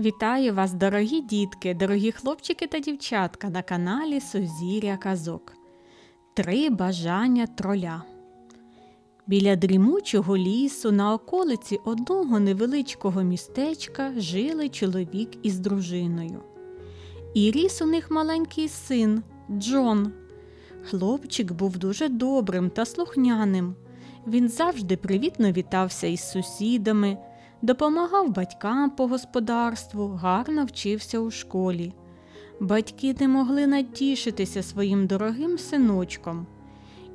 Вітаю вас, дорогі дітки, дорогі хлопчики та дівчатка на каналі Сузір'я Казок. Три бажання троля. Біля дрімучого лісу на околиці одного невеличкого містечка жили чоловік із дружиною. І ріс у них маленький син Джон. Хлопчик був дуже добрим та слухняним. Він завжди привітно вітався із сусідами, допомагав батькам по господарству, гарно вчився у школі. Батьки не могли натішитися своїм дорогим синочком,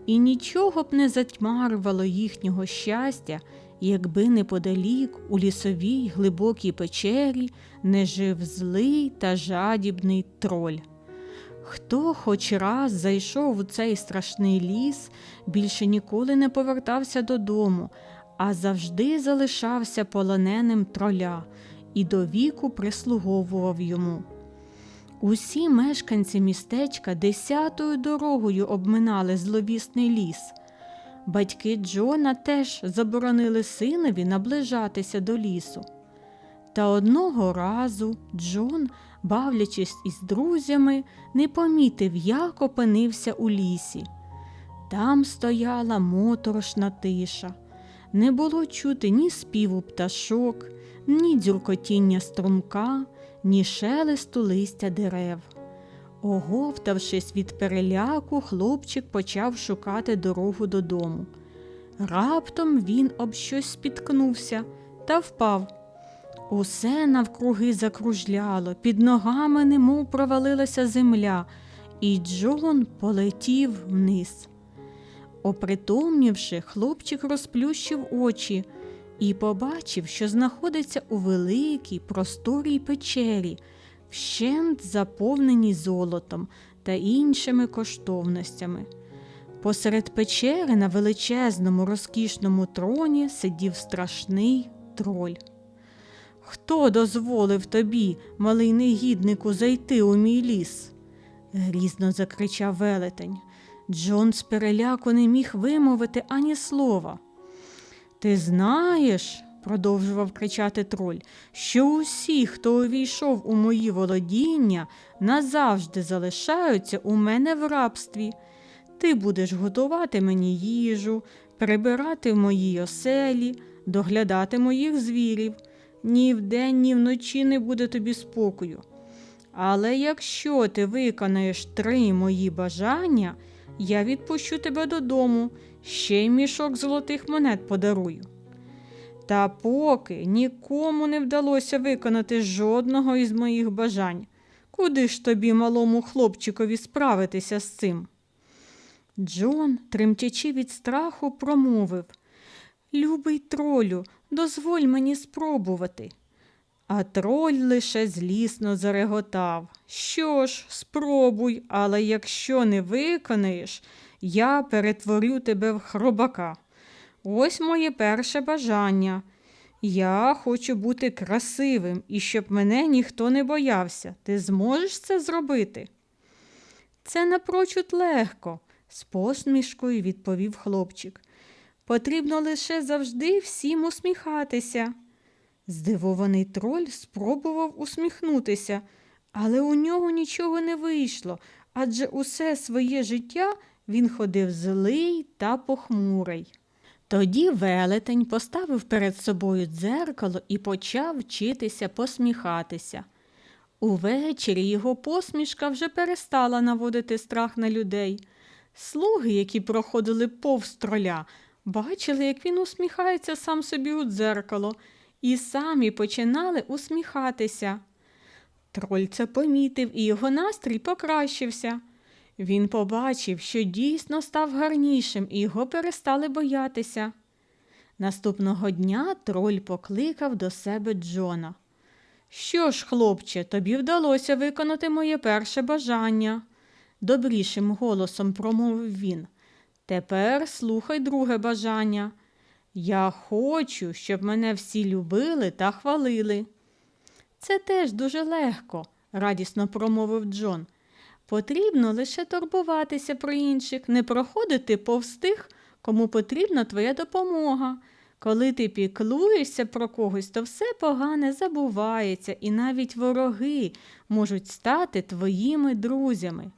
і нічого б не затьмарювало їхнього щастя, якби неподалік у лісовій глибокій печері не жив злий та жадібний троль. Хто хоч раз зайшов у цей страшний ліс, більше ніколи не повертався додому, а завжди залишався полоненим троля і до віку прислуговував йому. Усі мешканці містечка десятою дорогою обминали зловісний ліс. Батьки Джона теж заборонили синові наближатися до лісу. Та одного разу Джон, бавлячись із друзями, не помітив, як опинився у лісі. Там стояла моторошна тиша. Не було чути ні співу пташок, ні дзюркотіння струмка, ні шелесту листя дерев. Оговтавшись від переляку, хлопчик почав шукати дорогу додому. Раптом він об щось спіткнувся та впав. Усе навкруги закружляло, під ногами немов провалилася земля, і Джон полетів вниз. Опритомнівши, хлопчик розплющив очі і побачив, що знаходиться у великій просторій печері, вщент заповненій золотом та іншими коштовностями. Посеред печери на величезному розкішному троні сидів страшний троль. Хто дозволив тобі, малий негіднику, зайти у мій ліс? грізно закричав велетень. Джон з переляку не міг вимовити ані слова. Ти знаєш, продовжував кричати троль, що усі, хто увійшов у мої володіння, назавжди залишаються у мене в рабстві. Ти будеш готувати мені їжу, прибирати в моїй оселі, доглядати моїх звірів. Ні вдень, ні вночі не буде тобі спокою. Але якщо ти виконаєш три мої бажання, я відпущу тебе додому, ще й мішок золотих монет подарую. Та поки нікому не вдалося виконати жодного із моїх бажань, куди ж тобі, малому хлопчикові, справитися з цим? Джон, тремтячи від страху, промовив Любий тролю, дозволь мені спробувати. А троль лише злісно зареготав. Що ж, спробуй, але якщо не виконаєш, я перетворю тебе в хробака. Ось моє перше бажання. Я хочу бути красивим і щоб мене ніхто не боявся. Ти зможеш це зробити? Це напрочуд легко, з посмішкою відповів хлопчик. Потрібно лише завжди всім усміхатися. Здивований троль спробував усміхнутися, але у нього нічого не вийшло, адже усе своє життя він ходив злий та похмурий. Тоді велетень поставив перед собою дзеркало і почав вчитися посміхатися. Увечері його посмішка вже перестала наводити страх на людей. Слуги, які проходили повз троля, бачили, як він усміхається сам собі у дзеркало, і самі починали усміхатися. Троль це помітив, і його настрій покращився. Він побачив, що дійсно став гарнішим, і його перестали боятися. Наступного дня троль покликав до себе Джона. Що ж, хлопче, тобі вдалося виконати моє перше бажання, добрішим голосом промовив він. Тепер слухай друге бажання. Я хочу, щоб мене всі любили та хвалили. Це теж дуже легко, радісно промовив Джон. Потрібно лише турбуватися про інших, не проходити повз тих, кому потрібна твоя допомога. Коли ти піклуєшся про когось, то все погане забувається, і навіть вороги можуть стати твоїми друзями.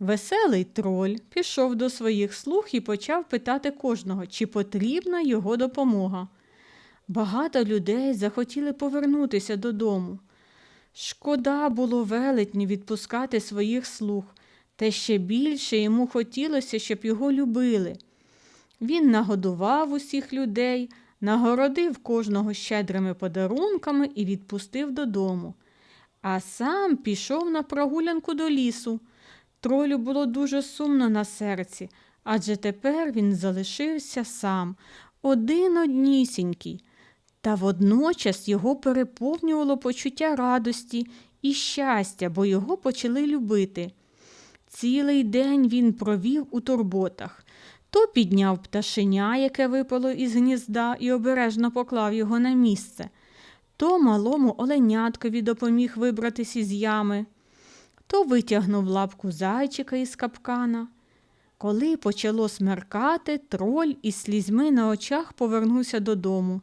Веселий троль пішов до своїх слуг і почав питати кожного, чи потрібна його допомога. Багато людей захотіли повернутися додому. Шкода було велетню відпускати своїх слуг, та ще більше йому хотілося, щоб його любили. Він нагодував усіх людей, нагородив кожного щедрими подарунками і відпустив додому. А сам пішов на прогулянку до лісу. Тролю було дуже сумно на серці, адже тепер він залишився сам, один однісінький. Та водночас його переповнювало почуття радості і щастя, бо його почали любити. Цілий день він провів у турботах. То підняв пташеня, яке випало із гнізда, і обережно поклав його на місце, то малому оленяткові допоміг вибратись із ями, то витягнув лапку зайчика із капкана. Коли почало смеркати, троль із слізьми на очах повернувся додому.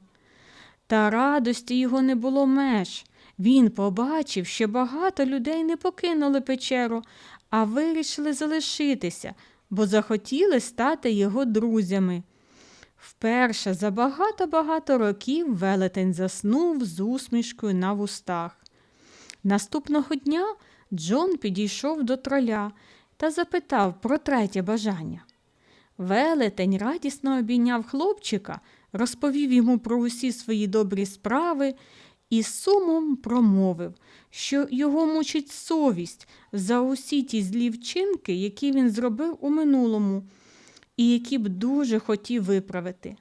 Та радості його не було меж. Він побачив, що багато людей не покинули печеру, а вирішили залишитися, бо захотіли стати його друзями. Вперше за багато-багато років велетень заснув з усмішкою на вустах. Наступного дня Джон підійшов до троля та запитав про третє бажання. Велетень радісно обійняв хлопчика, розповів йому про усі свої добрі справи і сумом промовив, що його мучить совість за усі ті злі вчинки, які він зробив у минулому, і які б дуже хотів виправити.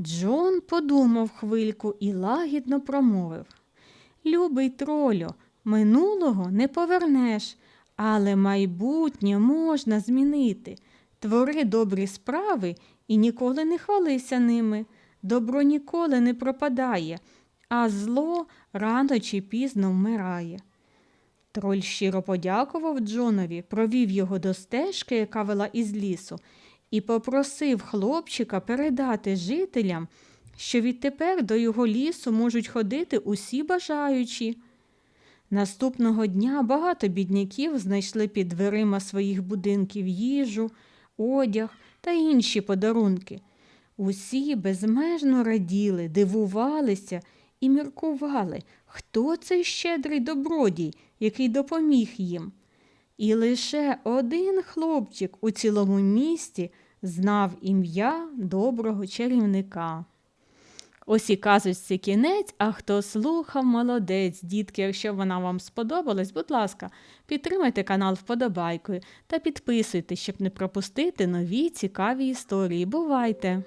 Джон подумав хвильку і лагідно промовив Любий тролю, минулого не повернеш, але майбутнє можна змінити. Твори добрі справи і ніколи не хвалися ними. Добро ніколи не пропадає, а зло рано чи пізно вмирає. Троль щиро подякував Джонові, провів його до стежки, яка вела із лісу, і попросив хлопчика передати жителям, що відтепер до його лісу можуть ходити усі бажаючі. Наступного дня багато бідняків знайшли під дверима своїх будинків їжу, одяг та інші подарунки. Усі безмежно раділи, дивувалися і міркували, хто цей щедрий добродій, який допоміг їм. І лише один хлопчик у цілому місті знав ім'я доброго чарівника. Ось і казочці кінець, а хто слухав, молодець, дітки, якщо вона вам сподобалась, будь ласка, підтримайте канал вподобайкою та підписуйтесь, щоб не пропустити нові цікаві історії. Бувайте!